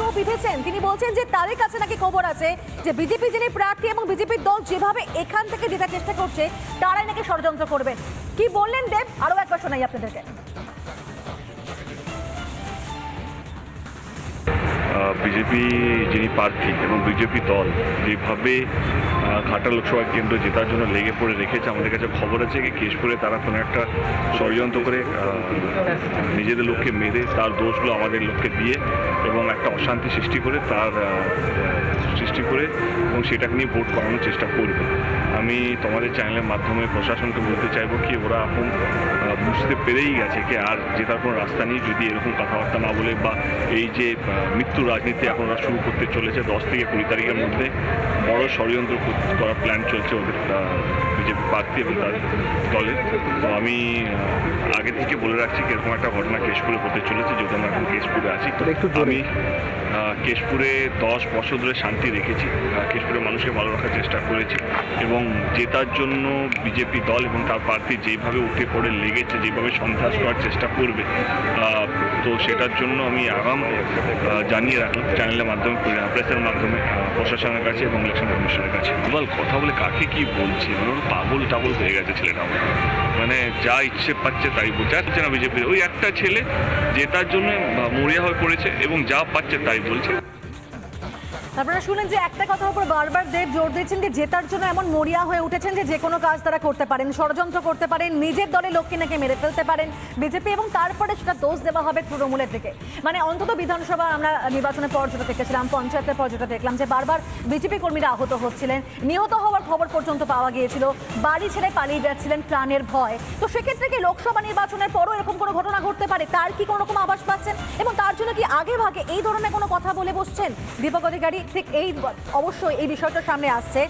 তাকেও বিঁধেছেন তিনি বলছেন যে তাদের কাছে নাকি খবর আছে যে বিজেপি যিনি প্রার্থী এবং বিজেপির দল যেভাবে এখান থেকে জেতার চেষ্টা করছে, তারাই নাকি ষড়যন্ত্র করবেন। কি বললেন দেব? আরও একবার শোনাই আপনাদেরকে। বিজেপি যিনি প্রার্থী এবং বিজেপি দল যেভাবে ঘাটা লোকসভা কেন্দ্র জেতার জন্য লেগে পড়ে রেখেছে, আমাদের কাছে খবর আছে কি কেশপুরে তারা কোনো একটা ষড়যন্ত্র করে নিজেদের লোককে মেরে তার দোষগুলো আমাদের লোককে দিয়ে অশান্তি সৃষ্টি করে তার সৃষ্টি করে এবং সেটাকে নিয়ে ভোট করানোর চেষ্টা করবে। আমি তোমাদের চ্যানেলের মাধ্যমে প্রশাসনকে বলতে চাইব কি ওরা এখন বুঝতে পেরেই গেছে কি আর জেতার কোনো রাস্তা নেই যদি এরকম কথাবার্তা না বলে বা এই যে মৃত্যু রাজনীতি এখন ওরা শুরু করতে চলেছে দশ থেকে কুড়ি তারিখের মধ্যে। বড় ষড়যন্ত্র কর- করার প্ল্যান চলছে ওদের বিজেপি প্রার্থী এবং তার দলের। তো আমি আগে থেকে বলে রাখছি কি এরকম একটা ঘটনা কেশপুরে হতে চলেছে যেহেতু আমরা এখন কেশপুরে আছি। আমি কেশপুরে দশ বছর ধরে শান্তি রেখেছি। কেশপুরের মানুষকে ভালো রাখার চেষ্টা করেছি এবং জেতার জন্য বিজেপি দল এবং তার প্রার্থী যেভাবে উঠে পড়ে লেগেছে, যেভাবে সন্ত্রাস করার চেষ্টা করবে তো সেটার জন্য আমি আগাম জানিয়ে রাখলাম চ্যানেলের মাধ্যমে প্রেসের মাধ্যমে প্রশাসনের কাছে এবং ইলেকশন কমিশনের কাছে। বল কথা বলে কাকে কি বলছি? মানে পাগল টাগল হয়ে গেছে ছেলেটা। মানে যা ইচ্ছে পাচ্ছে তাই বলছে। আর না বিজেপির। ওই একটা ছেলে জেতার জন্য মরিয়া হয়ে পড়েছে এবং যা পাচ্ছে তাই বলছে। আপনারা শুনলেন যে একটা কথার উপর বারবার দেব জোর দিয়েছেন যে জেতার জন্য এমন মরিয়া হয়ে উঠেছেন যে যে কোনো কাজ তারা করতে পারেন, ষড়যন্ত্র করতে পারেন, নিজের দলে লোককে নাকি মেরে ফেলতে পারেন বিজেপি এবং তারপরে সেটা দোষ দেওয়া হবে তৃণমূলের দিকে। মানে অন্তত বিধানসভা আমরা নির্বাচনের পর যেটা দেখেছিলাম, পঞ্চায়েতের পর যেটা দেখলাম যে বারবার বিজেপি কর্মীরা আহত হচ্ছিলেন, নিহত হওয়ার খবর পর্যন্ত পাওয়া গিয়েছিল, বাড়ি ছেড়ে পালিয়ে যাচ্ছিলেন প্রাণের ভয়। তো সেক্ষেত্রে কি লোকসভা নির্বাচনের পরও এরকম কোনো ঘটনা ঘটতে পারে? তার কি কোনো রকম আভাস পাচ্ছেন? এবং তার জন্য কি আগে ভাগে এই ধরনের কোনো কথা বলে বসছেন? দীপক অধিকারী ঠিক এই অবশ্যই এই বিষয়টা সামনে আসছে।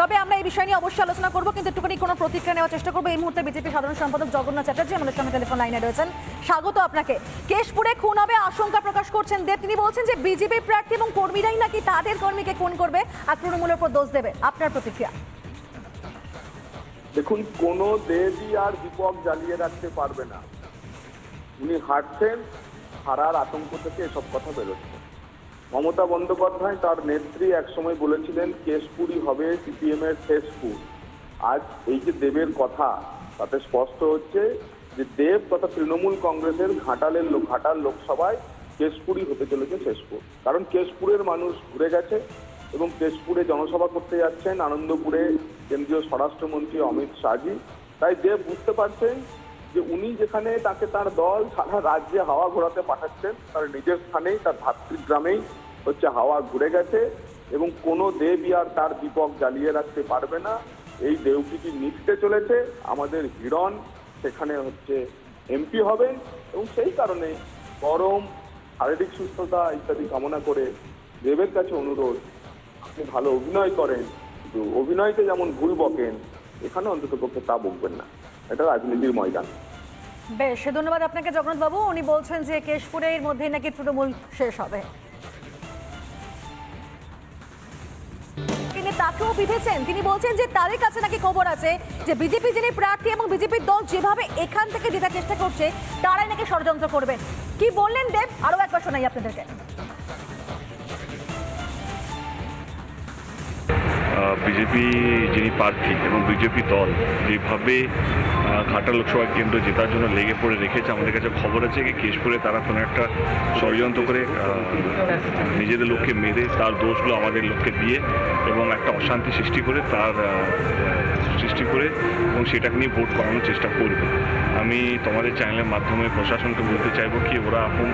তবে আমরা এই বিষয় নিয়ে অবশ্যই আলোচনা করব, কিন্তু একটুখানি কোনো প্রতিক্রিয়া নেওয়ার চেষ্টা করব। এই মুহূর্তে বিজেপি সাধারণ সম্পাদক জগন্নাথ চ্যাটার্জি আমাদের সঙ্গে টেলিফোন লাইনে রয়েছেন। স্বাগত আপনাকে। কেশপুরে খুন হবে আশঙ্কা প্রকাশ করছেন দেব। তিনি বলছেন যে বিজেপি প্রার্থী এবং কর্মীরাই নাকি তাদের কর্মীকে খুন করবে আর তৃণমূলের উপর দোষ দেবে। আপনার প্রতিক্রিয়া? দেখুন, কোনো দেবই আর দীপক জ্বালিয়ে রাখতে পারবে না। উনি হাঁটছেন, হারার আতঙ্ক থেকে এসব কথা বেরোচ্ছে। মমতা বন্দ্যোপাধ্যায় তার নেত্রী একসময় বলেছিলেন কেশপুরই হবে সিপিএম এর শেষপুর আজ এই যে দেবের কথা, তাতে স্পষ্ট হচ্ছে যে দেব তথা তৃণমূল কংগ্রেসের ঘাটালের ঘাটাল লোকসভায় কেশপুরই হতে চলেছে শেষপুর কারণ কেশপুরের মানুষ ঘুরে গেছে এবং কেশপুরে জনসভা করতে যাচ্ছেন আনন্দপুরে কেন্দ্রীয় স্বরাষ্ট্রমন্ত্রী অমিত শাহজি। তাই দেব বুঝতে পারছেন যে উনি যেখানে তাকে তার দল সারা রাজ্যে হাওয়া ঘোরাতে পাঠাচ্ছেন, তার নিজের স্থানেই, তার ভাতৃগ্রামেই হচ্ছে হাওয়া ঘুরে গেছে এবং কোনো দেবই আর তার দীপক জ্বালিয়ে রাখতে পারবে না। এই দেউকিটি নিচতে চলেছে, আমাদের হিরণ সেখানে হচ্ছে এমপি হবেন এবং সেই কারণে গরম শারীরিক সুস্থতা ইত্যাদি কামনা করে দেবের কাছে অনুরোধ, আপনি ভালো অভিনয় করেন, কিন্তু অভিনয়তে যেমন ভুল বকেন, এখানে অন্তত পক্ষে তা বকবেন না। এটা রাজনীতির ময়দান। বেশ ধন্যবাদ আপনাকে জগন্নাথ বাবু। উনি বলছেন যে কেশপুরের মধ্যেই নাকি তৃণমূল শেষ হবে। তিনি তাকেও বিঁধেছেন তিনি বলছেন যে তাদের কাছে নাকি খবর আছে যে বিজেপি যিনি প্রার্থী এবং বিজেপির দল যেভাবে এখান থেকে জেতার চেষ্টা করছে, তারাই নাকি ষড়যন্ত্র করবেন কি বললেন দেব? আরও একবার শোনাই আপনাদেরকে। বিজেপি যিনি প্রার্থী এবং বিজেপি দল যেভাবে ঘাটা লোকসভা কেন্দ্র জেতার জন্য লেগে পড়ে রেখেছে, আমাদের কাছে খবর আছে কি কেশপুরে তারা কোনো একটা ষড়যন্ত্র করে নিজেদের লোককে মেরে তার দোষগুলো আমাদের লোককে দিয়ে এবং একটা অশান্তি সৃষ্টি করে তার সৃষ্টি করে এবং সেটাকে নিয়ে ভোট করানোর চেষ্টা করবে। আমি তোমাদের চ্যানেলের মাধ্যমে প্রশাসনকে বলতে চাইব কি ওরা এখন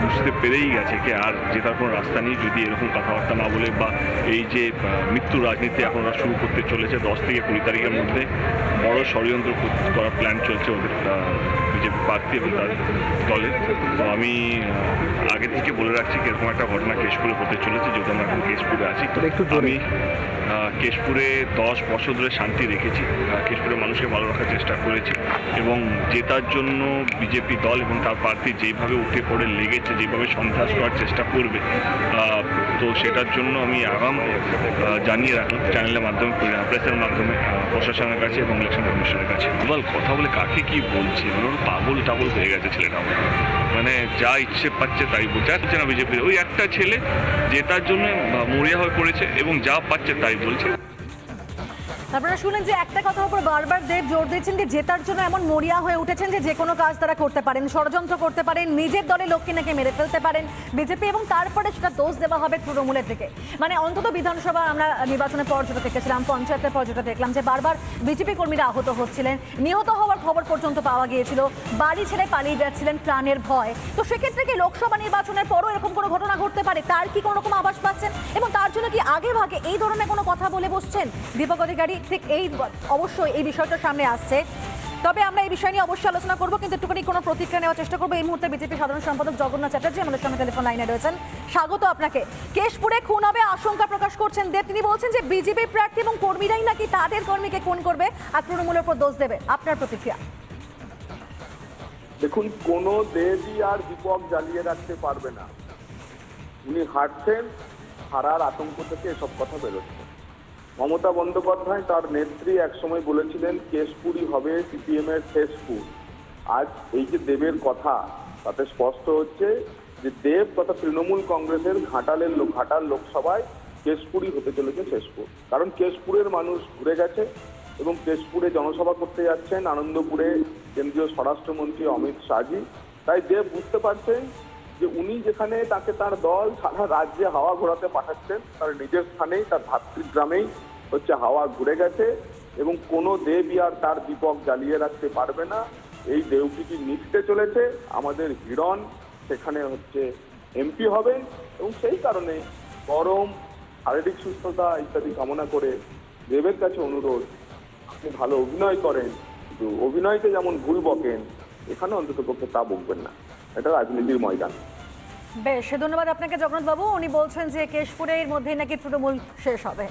বুঝতে পেরেই গেছে কি আর জেতার কোনো রাস্তা নেই, যদি এরকম কথাবার্তা না বলে বা এই যে মৃত্যু রাজনীতি এখন ওরা শুরু করতে চলেছে দশ থেকে কুড়ি তারিখের মধ্যে, বড় ষড়যন্ত্র কর- করার প্ল্যান চলছে ওদের বিজেপি প্রার্থী এবং তার দলের তো আমি আগে থেকে বলে রাখছি কি এরকম একটা ঘটনা কেশপুরে হতে চলেছে যেহেতু আমরা এখন কেশপুরে আছি। আমি কেশপুরে দশ বছর ধরে শান্তি রেখেছি আহ, কেশপুরের মানুষকে ভালো রাখার চেষ্টা করেছি এবং জেতার জন্য বিজেপি দল এবং তার প্রার্থী যেভাবে উঠে পড়ে লেগেছে যেভাবে সন্ত্রাস করার চেষ্টা করবে তো সেটার জন্য আমি আগাম জানিয়ে রাখলাম চ্যানেলের মাধ্যমে প্রেসের মাধ্যমে প্রশাসনের কাছে এবং ইলেকশন কমিশনের কাছে। বল কথা বলে কাকে কি বলছি? ওর পাগল টাগল হয়ে গেছে ছেলেটা আমার। মানে যা ইচ্ছে পাচ্ছে তাই বলছে। আর না বিজেপির। ওই একটা ছেলে যেটার জন্য মরিয়া হয়ে পড়েছে এবং যা পাচ্ছে তাই বলছে। আপনারা শুনলেন যে একটা কথার উপর বারবার দেব জোর দিয়েছেন যে জেতার জন্য এমন মরিয়া হয়ে উঠেছেন যে যে কোনো কাজ তারা করতে পারেন, ষড়যন্ত্র করতে পারেন, নিজের দলে লোককে নাকি মেরে ফেলতে পারেন বিজেপি এবং তারপরে সেটা দোষ দেওয়া হবে তৃণমূলের দিকে। মানে অন্তত বিধানসভা আমরা নির্বাচনের পর যেটা দেখেছিলাম, পঞ্চায়েতের পর যেটা দেখলাম যে বারবার বিজেপি কর্মীরা আহত হচ্ছিলেন, নিহত হওয়ার খবর পর্যন্ত পাওয়া গিয়েছিল, বাড়ি ছেড়ে পালিয়ে যাচ্ছিলেন প্রাণের ভয়। তো সেক্ষেত্রে কি লোকসভা নির্বাচনের পরও এরকম কোনো ঘটনা ঘটতে পারে? তার কি কোনো রকম আভাস পাচ্ছেন? এবং তার জন্য কি আগে ভাগে এই ধরনের কোনো কথা বলে বসছেন? দীপক অধিকারী ঠিক এই অবশ্যই এই বিষয়টা সামনে আসছে। তবে আমরা এই বিষয় নিয়ে অবশ্যই আলোচনা করব, কিন্তু একটুখানি কোনো প্রতিক্রিয়া নেওয়ার চেষ্টা করব। এই মুহূর্তে বিজেপি সাধারণ সম্পাদক জগন্নাথ চ্যাটার্জি আমাদের সঙ্গে টেলিফোন লাইনে রয়েছেন। স্বাগত আপনাকে। কেশপুরে খুন হবে আশঙ্কা প্রকাশ করছেন দেব। তিনি বলছেন যে বিজেপি প্রার্থী এবং কর্মীরাই নাকি তাদের কর্মীকে খুন করবে আর তৃণমূলের উপর দোষ দেবে। আপনার প্রতিক্রিয়া? দেখুন, কোনো দেবই আর দীপক জ্বালিয়ে রাখতে পারবে না। উনি হাঁটছেন, হারার আতঙ্ক থেকে এসব কথা বেরোচ্ছে। মমতা বন্দ্যোপাধ্যায় তার নেত্রী একসময় বলেছিলেন কেশপুরই হবে সিপিএম এর শেষপুর আজ এই যে দেবের কথা, তাতে স্পষ্ট হচ্ছে যে দেব তথা তৃণমূল কংগ্রেসের ঘাটালের ঘাটাল লোকসভায় কেশপুরই হতে চলেছে শেষপুর কারণ কেশপুরের মানুষ ঘুরে গেছে এবং কেশপুরে জনসভা করতে যাচ্ছেন আনন্দপুরে কেন্দ্রীয় স্বরাষ্ট্রমন্ত্রী অমিত শাহজি। তাই দেব বুঝতে পারছেন যে উনি যেখানে তাকে তার দল সারা রাজ্যে হাওয়া ঘোরাতে পাঠাচ্ছেন, তার নিজের স্থানেই, তার ভাতৃগ্রামেই হচ্ছে হাওয়া ঘুরে গেছে এবং কোনো দেবই আর তার দীপক জ্বালিয়ে রাখতে পারবে না। এই দেউকিটি মিটতে চলেছে, আমাদের হিরণ সেখানে হচ্ছে এমপি হবেন এবং সেই কারণে গরম শারীরিক সুস্থতা ইত্যাদি কামনা করে দেবের কাছে অনুরোধ, আপনি ভালো অভিনয় করেন, কিন্তু অভিনয়তে যেমন ভুল বকেন, এখানে অন্তত পক্ষে তা বকবেন না। এটা রাজনীতির ময়দান। বেশ ধন্যবাদ আপনাকে জগন্নাথ বাবু উনি বলছেন যে কেশপুরের মধ্যেই নাকি তৃণমূল শেষ হবে।